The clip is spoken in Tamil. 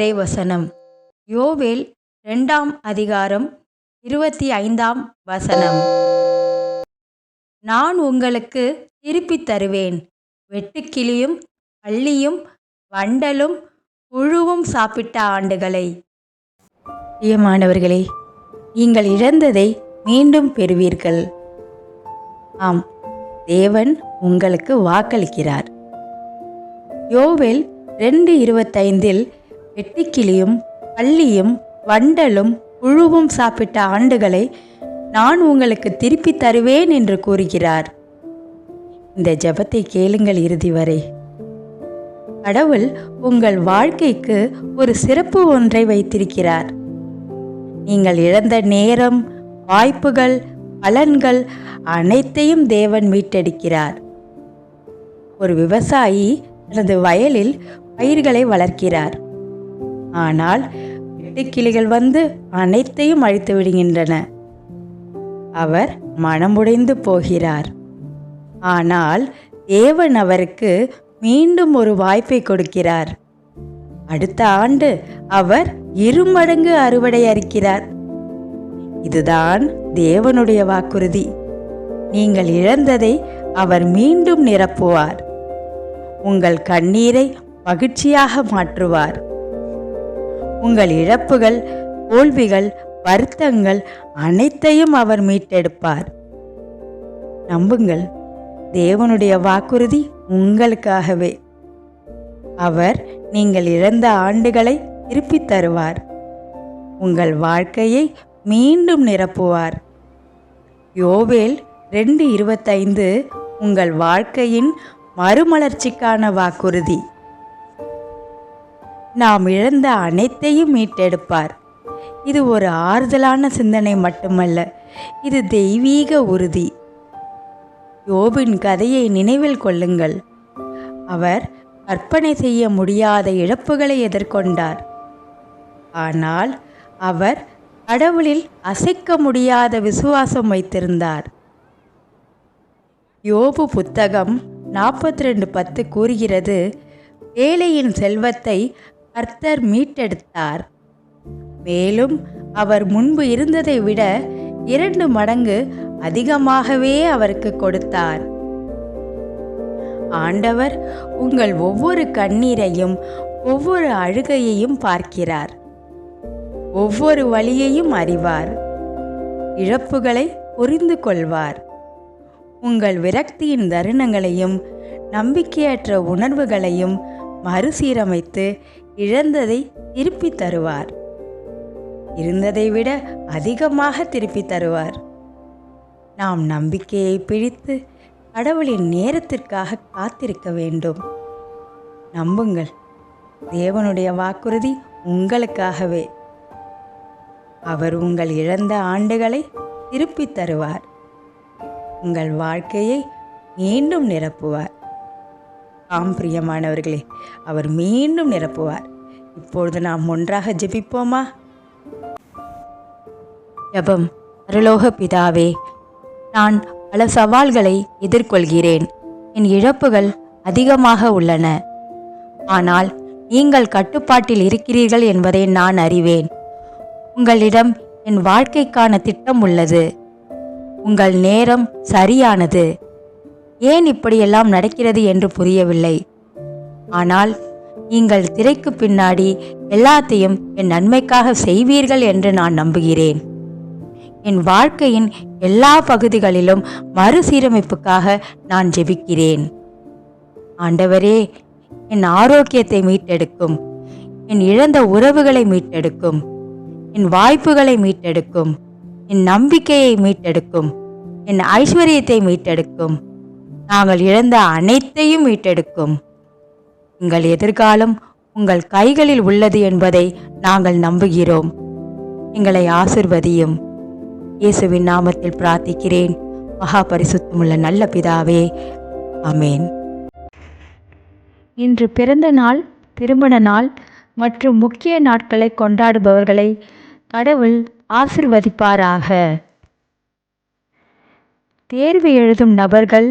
வசனம் யோவேல் ரெண்டாம் அதிகாரம் இருபத்தி ஐந்தாம் வசனம். நான் உங்களுக்கு திருப்பித் தருவேன். வெட்டுக்கிளியும் பள்ளியும் வண்டலும் புழுவும் சாப்பிட்ட ஆண்டுகளை. பிரியமானவர்களே நீங்கள் இழந்ததை மீண்டும் பெறுவீர்கள். ஆம் தேவன் உங்களுக்கு வாக்களிக்கிறார். யோவில் ரெண்டு இருபத்தைந்தில் வெட்டிக்கிளியும் பள்ளியும் வண்டலும் புழுவும் சாப்பிட்ட ஆண்டுகளை நான் உங்களுக்கு திருப்பித் தருவேன் என்று கூறுகிறார். இந்த ஜபத்தை கேளுங்கள் இறுதி வரை கடவுள் உங்கள் வாழ்க்கைக்கு ஒரு சிறப்பு ஒன்றை வைத்திருக்கிறார். நீங்கள் இழந்த நேரம் வாய்ப்புகள் பலன்கள் அனைத்தையும் தேவன் மீட்டெடுக்கிறார். ஒரு விவசாயி தனது வயலில் பயிர்களை வளர்க்கிறார். ஆனால் வெட்டுக்கிளிகள் வந்து அனைத்தையும் அழித்து விடுகின்றன. அவர் மனமுடைந்து போகிறார். ஆனால் தேவன் அவருக்கு மீண்டும் ஒரு வாய்ப்பை கொடுக்கிறார். அடுத்த ஆண்டு அவர் இருமடங்கு அறுவடை அறுக்கிறார். இதுதான் தேவனுடைய வாக்குறுதி. நீங்கள் இழந்ததை அவர் மீண்டும் நிரப்புவார். உங்கள் கண்ணீரை மகிழ்ச்சியாக மாற்றுவார். உங்கள் இழப்புகள் தோல்விகள் வருத்தங்கள் அனைத்தையும் அவர் மீட்டெடுப்பார். நம்புங்கள் தேவனுடைய வாக்குறுதி உங்களுக்காகவே. அவர் நீங்கள் இழந்த ஆண்டுகளை திருப்பித் தருவார். உங்கள் வாழ்க்கையை மீண்டும் நிரப்புவார். யோவேல் ரெண்டு இருபத்தைந்து உங்கள் வாழ்க்கையின் மறுமலர்ச்சிக்கான வாக்குறுதி. நாம் இழந்த அனைத்தையும் மீட்டெடுப்பார். இது ஒரு ஆறுதலான சிந்தனை மட்டுமல்ல இது தெய்வீக உறுதி. யோபின் கதையை நினைவில் கொள்ளுங்கள். அவர் கற்பனை செய்ய முடியாத இழப்புகளை எதிர்கொண்டார். ஆனால் அவர் கடவுளில் அசைக்க முடியாத விசுவாசம் வைத்திருந்தார். யோபு புத்தகம் நாற்பத்தி ரெண்டு பத்து கூறுகிறது வேலையின் செல்வத்தை கர்த்தர் மீட்டெடுத்தார். மேலும் அவர் முன்பு இருந்ததை விட இரண்டு மடங்கு அதிகமாகவே அவருக்கு கொடுத்தார். ஆண்டவர் உங்கள் ஒவ்வொரு கண்ணீரையும் ஒவ்வொரு அழுகையையும் பார்க்கிறார். ஒவ்வொரு வழியையும் அறிவார். இழப்புகளை புரிந்து கொள்வார். உங்கள் விரக்தியின் தருணங்களையும் நம்பிக்கையற்ற உணர்வுகளையும் மறுசீரமைத்து இழந்ததை திருப்பி தருவார். இருந்ததை விட அதிகமாக திருப்பித் தருவார். நாம் நம்பிக்கையை பிடித்து கடவுளின் நேரத்திற்காக காத்திருக்க வேண்டும். நம்புங்கள் தேவனுடைய வாக்குறுதி உங்களுக்காகவே. அவர் உங்கள் இழந்த ஆண்டுகளை திருப்பி தருவார். உங்கள் வாழ்க்கையை மீண்டும் நிரப்புவார். ஆம் பிரியமானவர்களே அவர் மீண்டும் நிரப்புவார். இப்பொழுது நாம் ஒன்றாக ஜெபிப்போமா? ஜபம். அருலோக பிதாவே நான் பல சவால்களை எதிர்கொள்கிறேன். என் இழப்புகள் அதிகமாக உள்ளன. ஆனால் நீங்கள் கட்டுப்பாட்டில் இருக்கிறீர்கள் என்பதை நான் அறிவேன். உங்களிடம் என் வாழ்க்கைக்கான திட்டம் உள்ளது. உங்கள் நேரம் சரியானது. ஏன் இப்படியெல்லாம் நடக்கிறது என்று புரியவில்லை. ஆனால் நீங்கள் திரைக்கு பின்னாடி எல்லாத்தையும் என் நன்மைக்காக செய்வீர்கள் என்று நான் நம்புகிறேன். என் வாழ்க்கையின் எல்லா பகுதிகளிலும் மறுசீரமைப்புக்காக நான் ஜெபிக்கிறேன். ஆண்டவரே என் ஆரோக்கியத்தை மீட்டெடுக்கும். என் இழந்த உறவுகளை மீட்டெடுக்கும். என் வாய்ப்புகளை மீட்டெடுக்கும். என் நம்பிக்கையை மீட்டெடுக்கும். என் ஐஸ்வர்யத்தை மீட்டெடுக்கும். நாங்கள் இழந்த அனைத்தையும் மீட்டெடுக்கும். உங்கள் எதிர்காலம் உங்கள் கைகளில் உள்ளது என்பதை நாங்கள் நம்புகிறோம். எங்களை ஆசிர்வதியும். இயேசுவின் நாமத்தில் பிரார்த்திக்கிறேன். மகா பரிசுத்தமுள்ள நல்ல பிதாவே. அமேன் இன்று பிறந்த நாள் திருமண நாள் மற்றும் முக்கிய நாட்களை கொண்டாடுபவர்களை கடவுள் ஆசிர்வதிப்பாராக. தேர்வு எழுதும் நபர்கள்